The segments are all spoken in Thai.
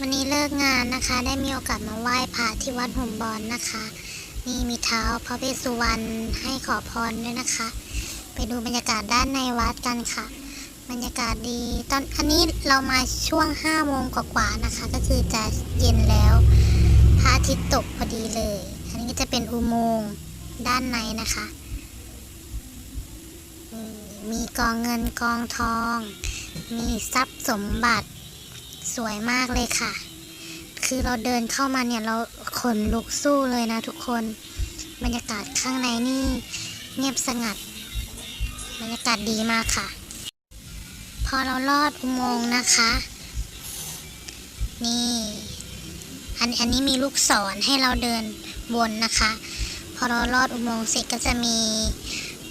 วันนี้เลิกงานนะคะ ได้มีโอกาสมาไหว้พระที่วัดหุ่มบอลนะคะ นี่มีเท้าพระเวสสุวรรณให้ขอพรด้วยนะคะ ไปดูบรรยากาศด้านในวัดกันค่ะ บรรยากาศดีตอนอันนี้เรามาช่วง5โมงกว่าๆนะคะ ก็คือจะเย็นแล้วพระอาทิตย์ตกพอดีเลย อันนี้ก็จะเป็นอุโมงค์ด้านในนะคะ มีกองเงินกองทอง มีทรัพย์สมบัติ สวยมากเลยค่ะ คือเราเดินเข้ามาเนี่ยเราขนลุกสู้เลยนะทุกคน บรรยากาศข้างในนี่เงียบสงัด บรรยากาศดีมากค่ะ พอเราลอดอุโมงค์นะคะ นี่ อันอันนี้มีลูกศรให้เราเดินวนนะคะ พอเราลอดอุโมงค์เสร็จก็จะมี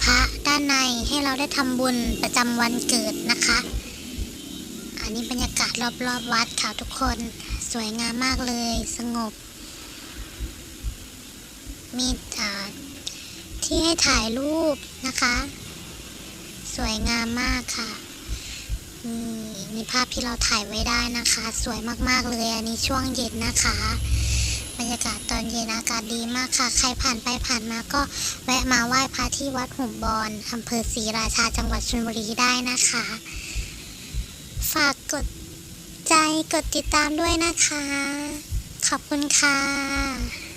พระด้านในให้เราได้ทำบุญประจำวันเกิดนะคะ อันนี้บรรยากาศรอบๆวัดค่ะทุกคน สวยงามมากเลย สงบ มีที่ให้ถ่ายรูปนะคะ สวยงามมากค่ะนี่ภาพที่เราถ่ายไว้ได้นะคะ สวยมากๆเลย อันนี้ช่วงเย็นนะคะ บรรยากาศตอนเย็นอากาศดีมากค่ะ ใครผ่านไปผ่านมาก็แวะมาไหว้พระที่วัดหุ่มบอนอำเภอศรีราชาจังหวัดชลบุรีได้นะคะ ฝากกดใจกดติดตามด้วยนะคะ ขอบคุณค่ะ